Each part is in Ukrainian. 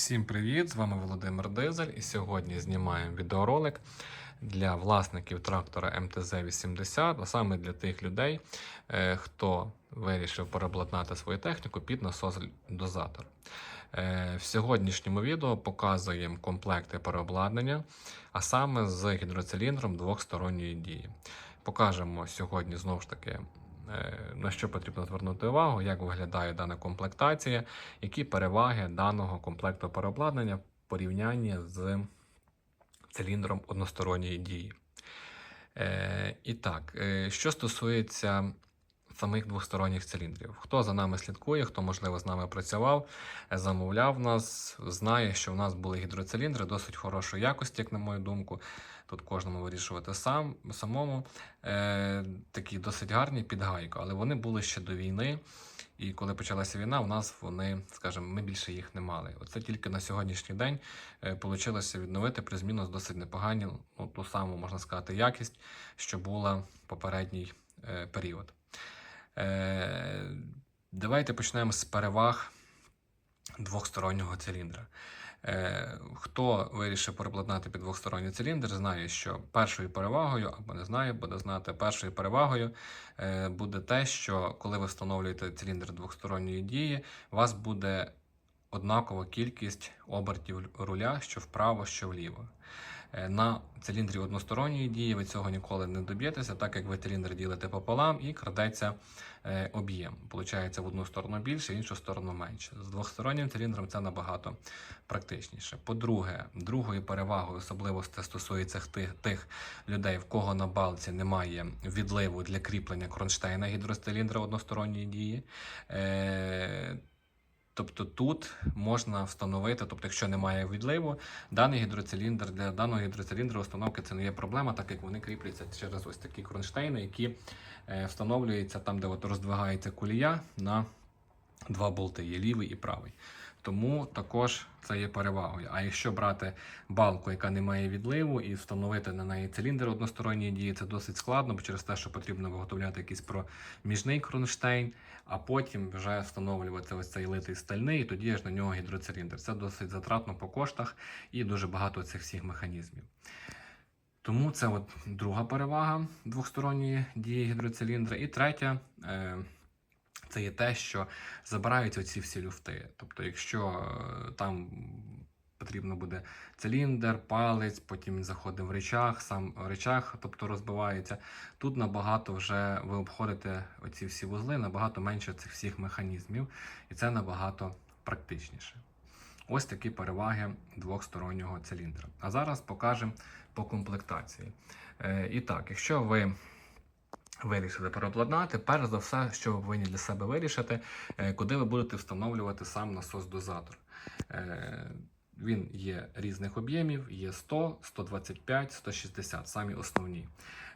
Всім привіт! З вами Володимир Дизель, і сьогодні знімаємо відеоролик для власників трактора МТЗ-80, а саме для тих людей, е, хто вирішив переобладнати свою техніку під насос-дозатор. Е, В сьогоднішньому відео показуємо комплекти переобладнання, а саме з гідроциліндром двохсторонньої дії. Покажемо сьогодні знову ж таки. Е, На що потрібно звернути увагу, як виглядає дана комплектація, які переваги даного комплекту переобладнання в порівнянні з циліндром односторонньої дії. Е, і так, е, що стосується самих двосторонніх циліндрів, хто за нами слідкує, хто, можливо, з нами працював, е, замовляв нас, знає, що в нас були гідроциліндри досить хорошої якості, як на мою думку. Тут кожному вирішувати сам самому. Е, такі досить гарні під гайку, але вони були ще до війни. І коли почалася війна, у нас вони, скажімо, ми більше їх не мали. Оце тільки на сьогоднішній день вийшло відновити плюс-мінус досить непогані, ну, ту саму, можна сказати, якість, що була в попередній е, період. Е, давайте почнемо з переваг двохстороннього циліндра. Е, хто вирішив переплатнати під двохсторонній циліндр, знає, що першою перевагою, або не знає, буде знати, першою перевагою е, буде те, що коли ви встановлюєте циліндр двохсторонньої дії, вас буде однакова кількість обертів руля, що вправо, що вліво. Е, На циліндрі односторонньої дії ви цього ніколи не доб'єтеся, так як ви циліндр ділите пополам і крадеться е, об'єм. Получається в одну сторону більше, в іншу сторону менше. З двохстороннім циліндром це набагато практичніше. По-друге, другою перевагою, особливо це стосується тих, тих людей, в кого на балці немає відливу для кріплення кронштейна гідроциліндра односторонньої дії. Тобто тут можна встановити, тобто, якщо немає відливу, даний гідроциліндр для даного гідроциліндра установки це не є проблема, так як вони кріпляться через ось такі кронштейни, які е, встановлюються там, де от роздвигається кулія на два болти, є лівий і правий. Тому також це є перевагою. А якщо брати балку, яка не має відливу, і встановити на неї циліндр односторонньої дії, це досить складно, бо через те, що потрібно виготовляти якийсь проміжний кронштейн, а потім вже встановлювати ось цей литий стальний, і тоді аж на нього гідроциліндр. Це досить затратно по коштах і дуже багато цих всіх механізмів. Тому це от друга перевага двохсторонньої дії гідроциліндра. І третя. Е- це є те, що забирають оці всі люфти. Тобто, якщо е, там потрібно буде циліндр, палець, потім він заходить в речах, сам речах, тобто розбивається. Тут набагато вже ви обходите оці всі вузли, набагато менше цих всіх механізмів, і це набагато практичніше. Ось такі переваги двохстороннього циліндра. А зараз покажемо по комплектації. Е, і так, якщо ви вирішили переобладнати, перш за все, що ви повинні для себе вирішити, е, куди ви будете встановлювати сам насос-дозатор. Він є різних об'ємів, є 100, 125, 160, самі основні.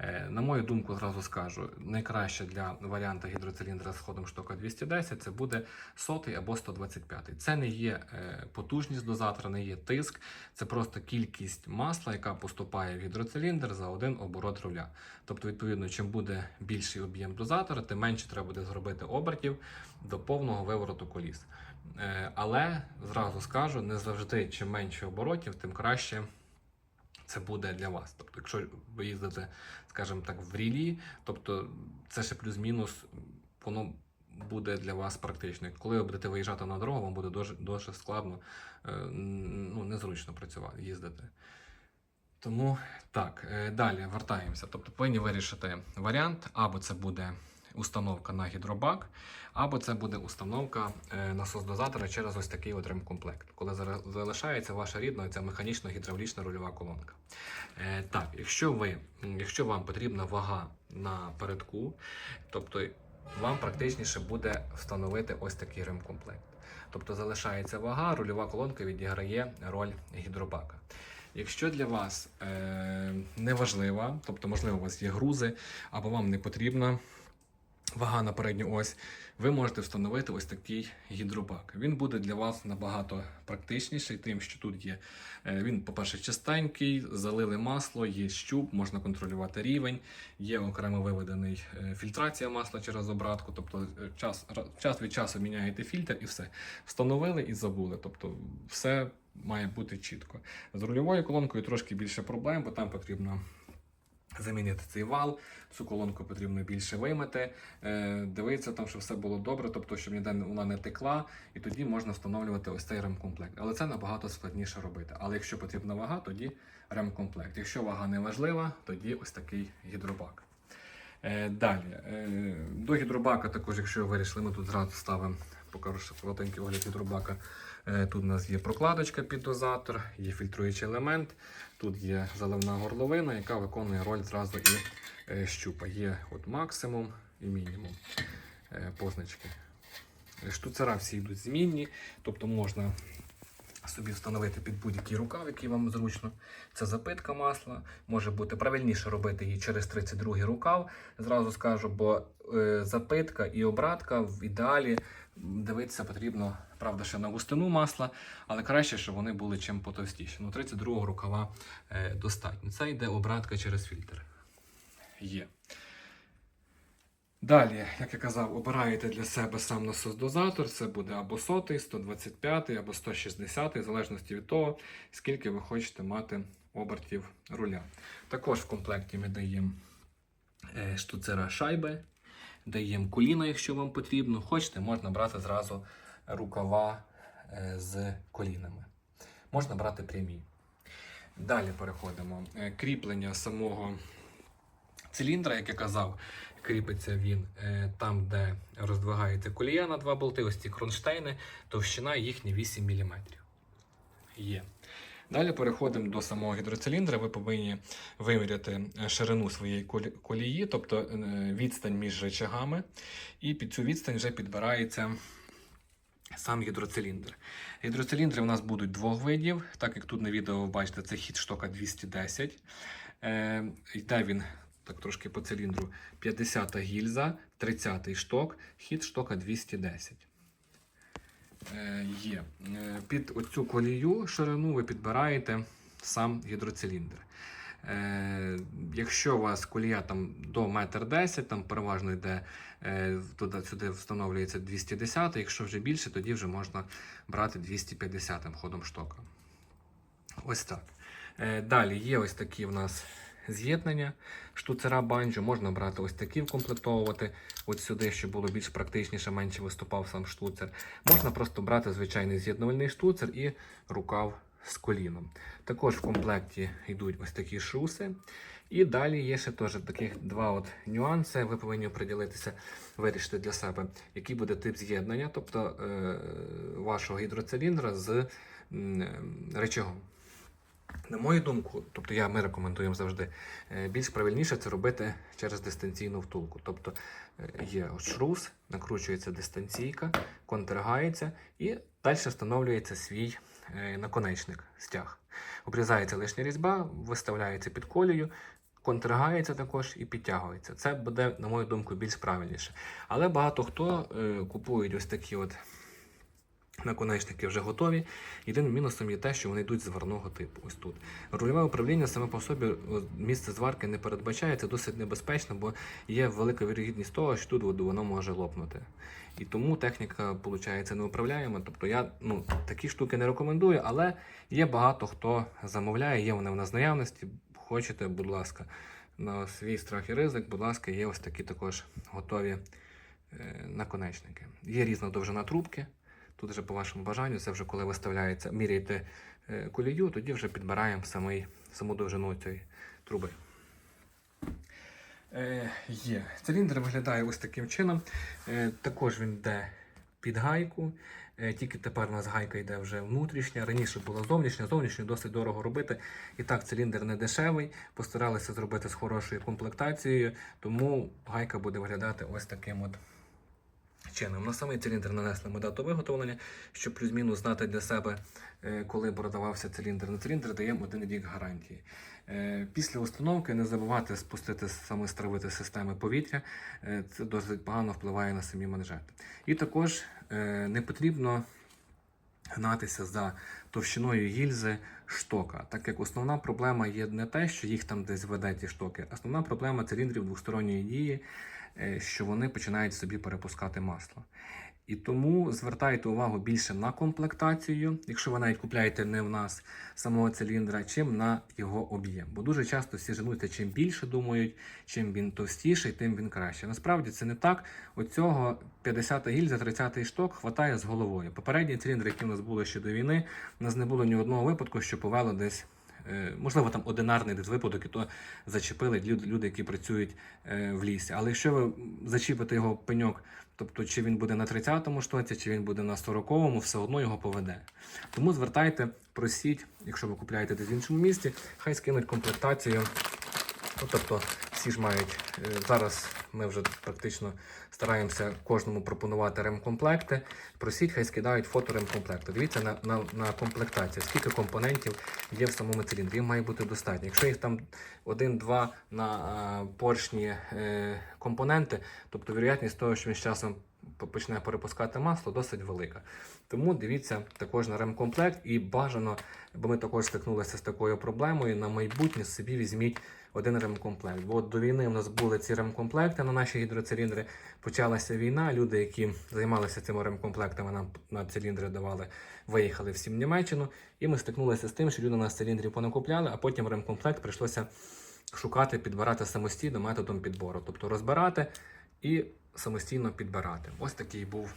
Е, На мою думку, зразу скажу, найкраще для варіанта гідроциліндра з ходом штока 210 це буде 100 або 125. Це не є е, потужність дозатора, не є тиск, це просто кількість масла, яка поступає в гідроциліндр за один оборот руля. Тобто, відповідно, чим буде більший об'єм дозатора, тим менше треба буде зробити обертів до повного вивороту коліс. Е, Але зразу скажу, не завжди чим менше оборотів, тим краще це буде для вас. Тобто, якщо ви їздите, скажімо так, в рілі, тобто це ще плюс-мінус, воно буде для вас практично. Коли ви будете виїжджати на дорогу, вам буде дуже, дуже складно, е, ну, незручно працювати, їздити. Тому так, е, далі вертаємося. Тобто повинні вирішити варіант, або це буде установка на гідробак, або це буде установка е, насос-дозатора через ось такий от ремкомплект, коли залишається ваша рідна ця механічна гідравлічна рульова колонка. Е, Так, якщо ви, якщо вам потрібна вага на передку, тобто вам практичніше буде встановити ось такий ремкомплект. Тобто залишається вага, рульова колонка відіграє роль гідробака. Якщо для вас е, не важлива, тобто, можливо, у вас є грузи, або вам не потрібна вага на передню ось, ви можете встановити ось такий гідробак. Він буде для вас набагато практичніший, тим, що тут є. е, Він, по-перше, чистенький, залили масло, є щуп, можна контролювати рівень, є окремо виведений е, фільтрація масла через обратку. Тобто е, час, час від часу міняєте фільтр і все. Встановили і забули. Тобто все має бути чітко. З рульовою колонкою трошки більше проблем, бо там потрібно замінити цей вал, цю колонку потрібно більше вимити, е, дивитися там, щоб все було добре, тобто, щоб ніде вона не текла, і тоді можна встановлювати ось цей ремкомплект. Але це набагато складніше робити. Але якщо потрібна вага, тоді ремкомплект. Якщо вага не важлива, тоді ось такий гідробак. Е, Далі, е, до гідробака також, якщо ви вирішили, ми тут зразу ставимо, покажу коротенький огляд гідробака. Е, Тут у нас є прокладочка під дозатор, є фільтруючий елемент, тут є заливна горловина, яка виконує роль зразу і е, щупа. Є от максимум і мінімум е, позначки. Штуцера всі йдуть змінні, тобто можна собі встановити під будь-який рукав, який вам зручно. Це запитка масла. Може бути правильніше робити її через 32 рукав. Зразу скажу, бо е, запитка і обратка в ідеалі дивитися потрібно, правда, ще на густину масла, але краще, щоб вони були чим потовстіші. Ну, 32 рукава е, достатньо. Це йде обратка через фільтр. Є. Далі, як я казав, обираєте для себе сам насос-дозатор. Це буде або 100, 125 або 160, в залежності від того, скільки ви хочете мати обертів руля. Також в комплекті ми даємо е, штуцера шайби, даємо коліна, якщо вам потрібно. Хочете, можна брати зразу рукава е, з колінами. Можна брати прямі. Далі переходимо. Е, Кріплення самого циліндра, як я казав, кріпиться він е, там, де роздвигається колія на два болти, ось ці кронштейни, товщина їхня 8 мм. Є. Далі переходимо до самого гідроциліндра. Ви повинні виміряти е, ширину своєї колії, тобто е, відстань між речагами, і під цю відстань вже підбирається сам гідроциліндр. Гідроциліндри у нас будуть двох видів, так як тут на відео ви бачите, це хід штока 210. Е, йде він так трошки по циліндру 50-та гільза, 30-й шток, хід штока 210. Е, є. Е, під оцю колію ширину ви підбираєте сам гідроциліндр. Е, якщо у вас колія там до 1,10 м, там переважно йде туди, сюди встановлюється 210, якщо вже більше, тоді вже можна брати 250 ходом штока. Ось так. Далі є ось такі в нас з'єднання штуцера банджо. Можна брати ось такі вкомплектовувати от сюди, щоб було більш практичніше, менше виступав сам штуцер. Можна просто брати звичайний з'єднувальний штуцер і рукав з коліном. Також в комплекті йдуть ось такі шуси. І далі є ще теж таких два от нюанси. Ви повинні приділитися, вирішити для себе, який буде тип з'єднання, тобто е, вашого гідроциліндра з м, речагом. На мою думку, тобто я, ми рекомендуємо завжди, е, більш правильніше це робити через дистанційну втулку. Тобто е, є шрус, накручується дистанційка, контргається і далі встановлюється свій е, наконечник, стяг. Обрізається лишня різьба, виставляється під колію, контргається також і підтягується. Це буде, на мою думку, більш правильніше. Але багато хто купують ось такі от наконечники вже готові. Єдиним мінусом є те, що вони йдуть зварного типу. Ось тут. Рульове управління саме по собі місце зварки не передбачає, це досить небезпечно, бо є велика вірогідність того, що тут воно може лопнути. І тому техніка виходить неуправляєма. Тобто я ну, такі штуки не рекомендую, але є багато хто замовляє, є вони в нас наявності. Хочете, будь ласка, на свій страх і ризик, будь ласка, є ось такі також готові е, наконечники. Є різна довжина трубки. Тут вже по вашому бажанню, це вже коли виставляється, міряєте е, колію, тоді вже підбираємо самий, саму довжину цієї труби. Е, є. Циліндр виглядає ось таким чином. Е, також він йде під гайку. Е, тільки тепер у нас гайка йде вже внутрішня. Раніше була зовнішня, зовнішню досить дорого робити. І так, циліндр не дешевий. Постаралися зробити з хорошою комплектацією, тому гайка буде виглядати ось таким от чином. На самий циліндр нанесли ми дату виготовлення, щоб плюс-мінус знати для себе, е, коли продавався циліндр. На циліндр даємо один рік гарантії. Е, Після установки не забувати спустити саме стравити системи повітря. Е, Це досить погано впливає на самі манжети. І також не потрібно гнатися за товщиною гільзи штока, так як основна проблема є не те, що їх там десь веде ті штоки. Основна проблема циліндрів двосторонньої дії, що вони починають собі перепускати масло. І тому звертайте увагу більше на комплектацію, якщо ви навіть купляєте не в нас самого циліндра, чим на його об'єм. Бо дуже часто всі женуться, чим більше думають, чим він товстіший, тим він краще. Насправді це не так. Оцього 50 гільза, 30 шток хватає з головою. Попередні циліндри, які у нас були ще до війни, у нас не було ні одного випадку, що повело десь. Е, Можливо, там одинарний десь випадок, і то зачепили люди, які працюють е, в лісі. Але якщо ви зачіпите його пеньок, тобто чи він буде на 30-му штоці, чи він буде на 40-му, все одно його поведе. Тому звертайте, просіть, якщо ви купляєте десь в іншому місті, хай скинуть комплектацію. Ну, тобто всі ж мають е, зараз. Ми вже практично стараємося кожному пропонувати ремкомплекти. Просіть, хай скидають фото ремкомплекту. Дивіться на, на, на комплектацію, скільки компонентів є в самому циліндрі. Їм має бути достатньо. Якщо їх там один-два на а, поршні е, компоненти, тобто вірогідність того, що він з часом почне перепускати масло, досить велика. Тому дивіться також на ремкомплект і бажано, бо ми також стикнулися з такою проблемою. На майбутнє собі візьміть один ремкомплект. Бо от до війни в нас були ці ремкомплекти на наші гідроциліндри. Почалася війна. Люди, які займалися цими ремкомплектами, нам на циліндри давали, виїхали всі в Німеччину. І ми стикнулися з тим, що люди нас циліндрів понакупляли, а потім ремкомплект прийшлося шукати, підбирати самостійно методом підбору. Тобто розбирати і самостійно підбирати. Ось такий був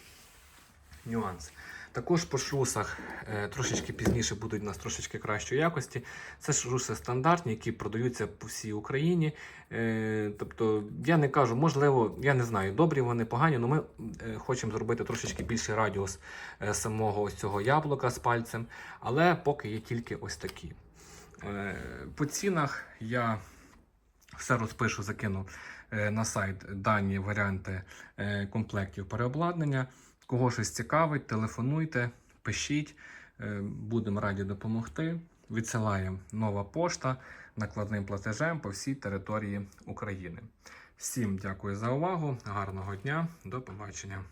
нюанс. Також по шлюсах е, трошечки пізніше будуть у нас трошечки кращої якості. Це шлюси стандартні, які продаються по всій Україні. Е, тобто, я не кажу, можливо, я не знаю, добрі вони, погані, але ми е, хочемо зробити трошечки більший радіус самого ось цього яблука з пальцем, але поки є тільки ось такі. По цінах я все розпишу, закину на сайт дані варіанти комплектів переобладнання. Кого щось цікавить, телефонуйте, пишіть, е, будемо раді допомогти. Відсилаємо нова пошта накладним платежем по всій території України. Всім дякую за увагу, гарного дня, до побачення.